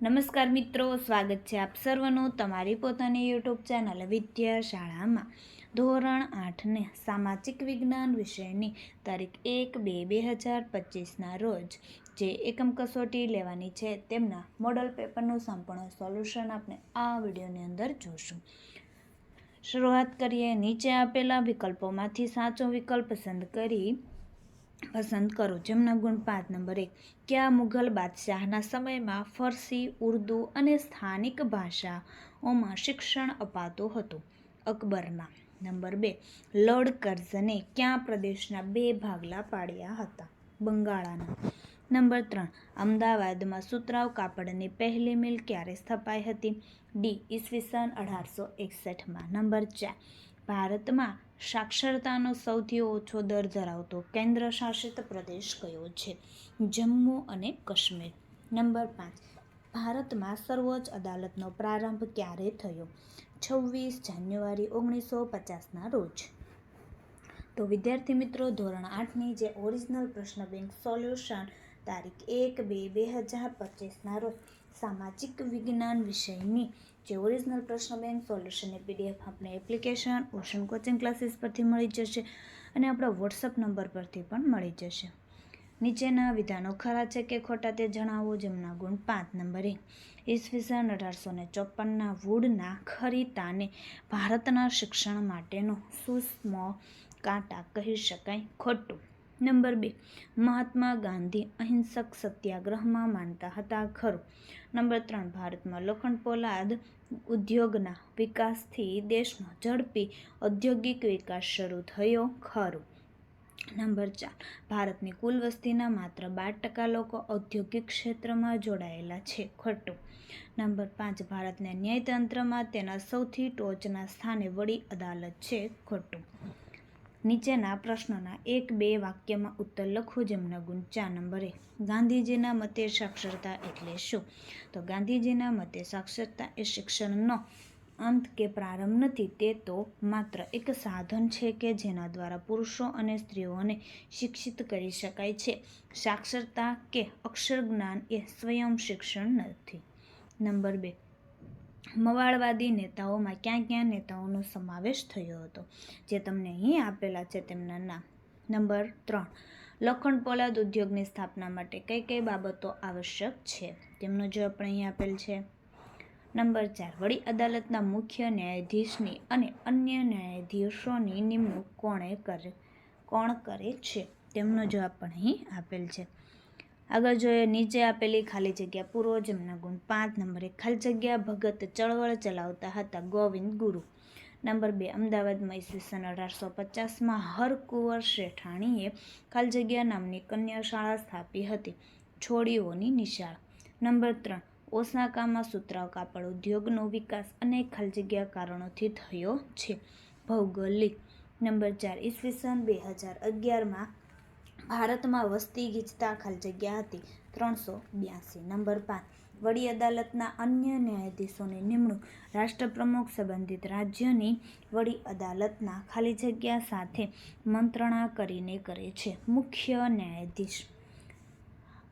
નમસ્કાર મિત્રો, સ્વાગત છે આપ સર્વનું તમારી પોતાની યુટ્યુબ ચેનલ વિદ્યા શાળામાં. ધોરણ આઠને સામાજિક વિજ્ઞાન વિષયની તારીખ એક બે બે હજાર પચીસના રોજ જે એકમ કસોટી લેવાની છે તેમના મોડલ પેપરનું સંપૂર્ણ સોલ્યુશન આપણે આ વિડીયોની અંદર જોશું. શરૂઆત કરીએ નીચે આપેલા વિકલ્પોમાંથી સાચો વિકલ્પ પસંદ કરી પસંદ કરો. જેમના ગુણ પાંચ. નંબર એક. કયા મુઘલ બાદશાહના સમયમાં ફરસી, ઉર્દુ અને સ્થાનિક ભાષાઓમાં શિક્ષણ અપાતું હતું? અકબરના. નંબર બે. લોર્ડ કર્ઝને ક્યાં પ્રદેશના બે ભાગલા પાડ્યા હતા? બંગાળાના. નંબર ત્રણ. અમદાવાદમાં સુતરાવ કાપડની પહેલી મિલ ક્યારે સ્થપાઈ હતી? ડી. ઈસવીસન અઢારસો એકસઠમાં. નંબર ચાર. ભારતમાં સાક્ષરતાનો સૌથી ઓછો દર ધરાવતો કેન્દ્ર શાસિત પ્રદેશ કયો છે? જમ્મુ અને કાશ્મીર. નંબર પાંચ. ભારતમાં સર્વોચ્ચ અદાલતનો પ્રારંભ ક્યારે થયો? છવ્વીસ જાન્યુઆરી ઓગણીસો પચાસના રોજ. તો વિદ્યાર્થી મિત્રો, ધોરણ આઠની જે ઓરિજિનલ પ્રશ્ન બેંક સોલ્યુશન તારીખ એક બે બે હજાર પચીસના રોજ. સામાજિક વિજ્ઞાન વિષયની જે ઓરિજિનલ પ્રશ્ન બેંક સોલ્યુશનની પીડીએફ આપણે એપ્લિકેશન ઓશન કોચિંગ ક્લાસીસ પરથી મળી જશે અને આપણા વોટ્સઅપ નંબર પરથી પણ મળી જશે. નીચેના વિધાનો ખરા છે કે ખોટા તે જણાવો જેમના ગુણ પાંચ નંબરે ઈસવીસન અઢારસો ને ચોપનના વુડના ખરીતાને ભારતના શિક્ષણ માટેનો સુસ્મ કાંટા કહી શકાય ખોટું. નંબર બે, મહાત્મા ગાંધી અહિંસક સત્યાગ્રહમાં માનતા હતા ખરું. નંબર ત્રણ, ભારતમાં લોખંડ પોલાદ ઉદ્યોગના વિકાસથી દેશમાં ઝડપી ઔદ્યોગિક વિકાસ શરૂ થયો ખરું. નંબર ચાર, ભારતની કુલ વસ્તીના માત્ર બાર ટકા લોકો ઔદ્યોગિક ક્ષેત્રમાં જોડાયેલા છે ખોટું. નંબર પાંચ, ભારતના ન્યાયતંત્રમાં તેના સૌથી ટોચના સ્થાને વડી અદાલત છે ખોટું. નીચેના પ્રશ્નોના એક બે વાક્યમાં ઉત્તર લખો. જેમના ગુણ ચાર નંબરે. ગાંધીજીના મતે સાક્ષરતા એટલે શું? તો ગાંધીજીના મતે સાક્ષરતા એ શિક્ષણનો અંત કે પ્રારંભ નથી, તે તો માત્ર એક સાધન છે કે જેના દ્વારા પુરુષો અને સ્ત્રીઓને શિક્ષિત કરી શકાય છે. સાક્ષરતા કે અક્ષર જ્ઞાન એ સ્વયં શિક્ષણ નથી. નંબર બે. મવાળવાદી નેતાઓમાં ક્યાં ક્યાં નેતાઓનો સમાવેશ થયો હતો? જે તમને અહીં આપેલા છે તેમના નામ. નંબર ત્રણ. લોખંડ પોલાદ ઉદ્યોગની સ્થાપના માટે કઈ કઈ બાબતો આવશ્યક છે? તેમનો જવાબ પણ અહીં આપેલ છે. નંબર ચાર. વડી અદાલતના મુખ્ય ન્યાયાધીશની અને અન્ય ન્યાયાધીશોની નિમણૂક કોણે કરે, કોણ કરે છે? તેમનો જવાબ પણ અહીં આપેલ છે. આગળ જોઈએ, નીચે આપેલી ખાલી જગ્યા પૂરો ગુણ પાંચ, નંબર ખાલી જગ્યા ભગત ચળવળ ચલાવતા હતા, ગોવિંદ ગુરુ. નંબર બે અમદાવાદમાં ઈસવીસન અઢારસો પચાસમાં હરકુંવર શેઠાણીએ ખાલી જગ્યા નામની કન્યા શાળા સ્થાપી હતી, છોડીઓની નિશાળ. નંબર ત્રણ, ઓસાકામાં સુતરાવ કાપડ ઉદ્યોગનો વિકાસ અનેક ખાલી જગ્યા કારણોથી થયો છે, ભૌગોલિક. નંબર ચાર, ઈસવીસન બે હજાર અગિયારમાં ભારતમાં વસ્તી ગીચતા ખાલી જગ્યા હતી. ત્રણસો બ્યાસી. નંબર પાંચ. વડી અદાલતના અન્ય ન્યાયાધીશોની નિમણૂક. રાષ્ટ્રપ્રમુખ સંબંધિત રાજ્યની વડી અદાલતના ખાલી જગ્યા સાથે મંત્રણા કરીને કરે છે. મુખ્ય ન્યાયાધીશ.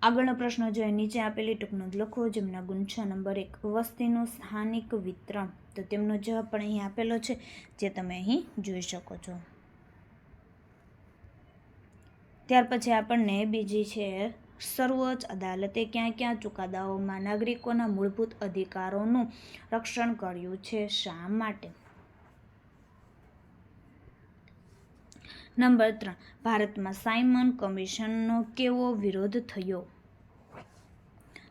આગળનો પ્રશ્ન જોઈએ નીચે આપેલી ટૂંકનું લખો. જેમના ગુણ નંબર એક. વસ્તીનું સ્થાનિક વિતરણ. તો તેમનો જવાબ પણ અહીં આપેલો છે, જે તમે અહીં જોઈ શકો છો. ત્યાર પછી આપણને બીજી છે, સર્વોચ્ચ અદાલતે ક્યાં ક્યાં ચુકાદાઓમાં નાગરિકોના મૂળભૂત અધિકારોનું રક્ષણ કર્યું છે, શા માટે? નંબર ત્રણ, ભારતમાં સાયમન કમિશનનો કેવો વિરોધ થયો?